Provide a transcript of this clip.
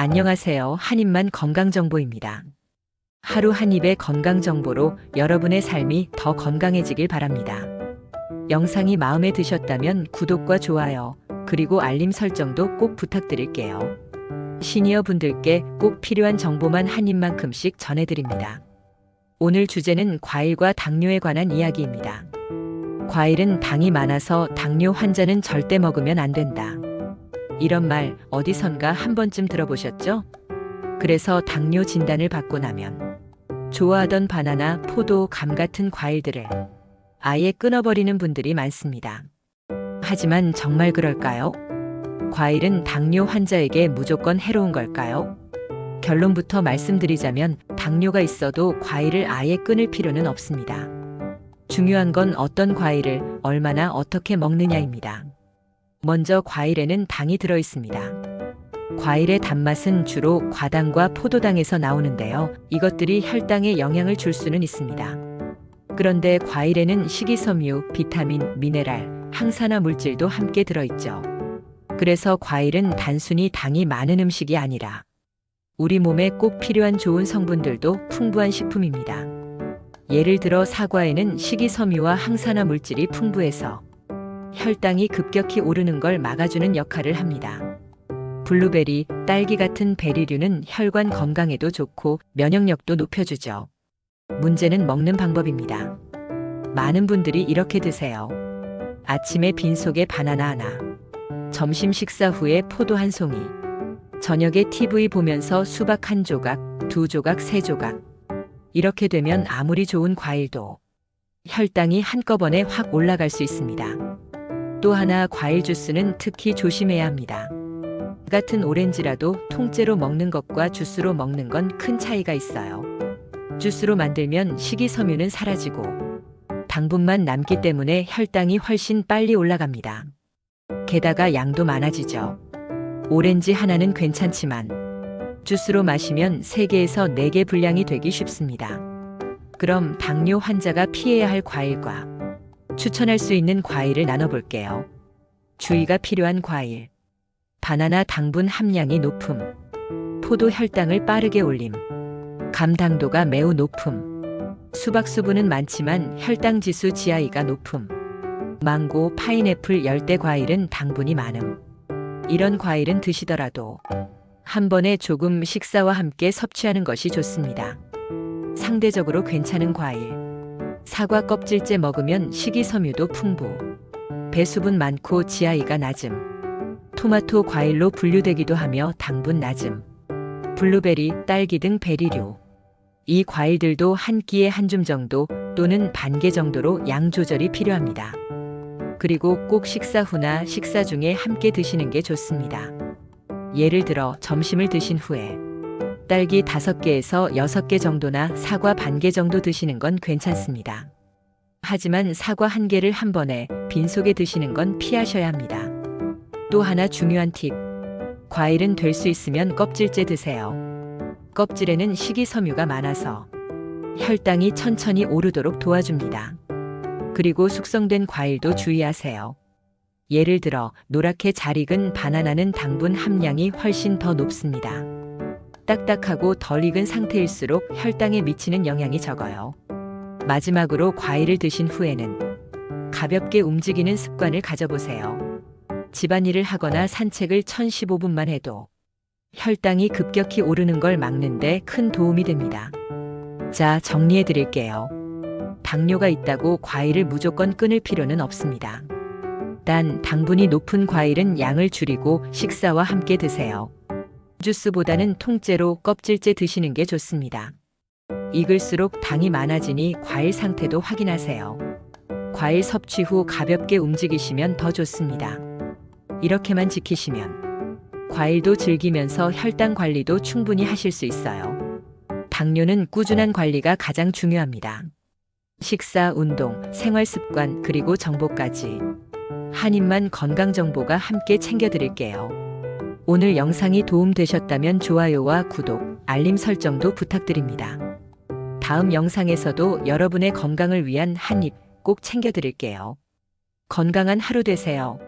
안녕하세요. 한입만 건강정보입니다. 하루 한 입의 건강정보로 여러분의 삶이 더 건강해지길 바랍니다. 영상이 마음에 드셨다면 구독과 좋아요, 그리고 알림 설정도 꼭 부탁드릴게요. 시니어 분들께 꼭 필요한 정보만 한 입만큼씩 전해드립니다. 오늘 주제는 과일과 당뇨에 관한 이야기입니다. 과일은 당이 많아서 당뇨 환자는 절대 먹으면 안 된다. 이런 말 어디선가 한 번쯤 들어보셨죠? 그래서 당뇨 진단을 받고 나면 좋아하던 바나나, 포도, 감 같은 과일들을 아예 끊어버리는 분들이 많습니다. 하지만 정말 그럴까요? 과일은 당뇨 환자에게 무조건 해로운 걸까요? 결론부터 말씀드리자면 당뇨가 있어도 과일을 아예 끊을 필요는 없습니다. 중요한 건 어떤 과일을 얼마나 어떻게 먹느냐입니다. 먼저 과일에는 당이 들어 있습니다. 과일의 단맛은 주로 과당과 포도당에서 나오는데요. 이것들이 혈당에 영향을 줄 수는 있습니다. 그런데 과일에는 식이섬유, 비타민, 미네랄, 항산화 물질도 함께 들어있죠. 그래서 과일은 단순히 당이 많은 음식이 아니라 우리 몸에 꼭 필요한 좋은 성분들도 풍부한 식품입니다. 예를 들어 사과에는 식이섬유와 항산화 물질이 풍부해서 혈당이 급격히 오르는 걸 막아주는 역할을 합니다. 블루베리, 딸기 같은 베리류는 혈관 건강에도 좋고 면역력도 높여주죠. 문제는 먹는 방법입니다. 많은 분들이 이렇게 드세요. 아침에 빈속에 바나나 하나, 점심 식사 후에 포도 한 송이, 저녁에 TV 보면서 수박 한 조각, 두 조각, 세 조각. 이렇게 되면 아무리 좋은 과일도 혈당이 한꺼번에 확 올라갈 수 있습니다. 또 하나 과일 주스는 특히 조심해야 합니다. 같은 오렌지라도 통째로 먹는 것과 주스로 먹는 건 큰 차이가 있어요. 주스로 만들면 식이섬유는 사라지고 당분만 남기 때문에 혈당이 훨씬 빨리 올라갑니다. 게다가 양도 많아지죠. 오렌지 하나는 괜찮지만 주스로 마시면 3개에서 4개 분량이 되기 쉽습니다. 그럼 당뇨 환자가 피해야 할 과일과 추천할 수 있는 과일을 나눠볼게요. 주의가 필요한 과일. 바나나 당분 함량이 높음. 포도 혈당을 빠르게 올림. 감 당도가 매우 높음. 수박 수분은 많지만 혈당 지수 GI가 높음. 망고, 파인애플 열대 과일은 당분이 많음. 이런 과일은 드시더라도 한 번에 조금 식사와 함께 섭취하는 것이 좋습니다. 상대적으로 괜찮은 과일. 사과 껍질째 먹으면 식이섬유도 풍부. 배수분 많고 GI가 낮음. 토마토 과일로 분류되기도 하며 당분 낮음. 블루베리, 딸기 등 베리류. 이 과일들도 한 끼에 한 줌 정도 또는 반 개 정도로 양 조절이 필요합니다. 그리고 꼭 식사 후나 식사 중에 함께 드시는 게 좋습니다. 예를 들어 점심을 드신 후에 딸기 5개에서 6개 정도나 사과 반 개 정도 드시는 건 괜찮습니다. 하지만 사과 한 개를 한 번에 빈속에 드시는 건 피하셔야 합니다. 또 하나 중요한 팁. 과일은 될 수 있으면 껍질째 드세요. 껍질에는 식이섬유가 많아서 혈당이 천천히 오르도록 도와줍니다. 그리고 숙성된 과일도 주의하세요. 예를 들어 노랗게 잘 익은 바나나는 당분 함량이 훨씬 더 높습니다. 딱딱하고 덜 익은 상태일수록 혈당에 미치는 영향이 적어요. 마지막으로 과일을 드신 후에는 가볍게 움직이는 습관을 가져보세요. 집안일을 하거나 산책을 1015분만 해도 혈당이 급격히 오르는 걸 막는데 큰 도움이 됩니다. 자, 정리해 드릴게요. 당뇨가 있다고 과일을 무조건 끊을 필요는 없습니다. 단 당분이 높은 과일은 양을 줄이고 식사와 함께 드세요. 주스보다는 통째로 껍질째 드시는 게 좋습니다. 익을수록 당이 많아지니 과일 상태도 확인하세요. 과일 섭취 후 가볍게 움직이시면 더 좋습니다. 이렇게만 지키시면 과일도 즐기면서 혈당 관리도 충분히 하실 수 있어요. 당뇨는 꾸준한 관리가 가장 중요합니다. 식사, 운동, 생활 습관, 그리고 정보까지 한 입만 건강 정보가 함께 챙겨드릴게요. 오늘 영상이 도움되셨다면 좋아요와 구독, 알림 설정도 부탁드립니다. 다음 영상에서도 여러분의 건강을 위한 한 입 꼭 챙겨드릴게요. 건강한 하루 되세요.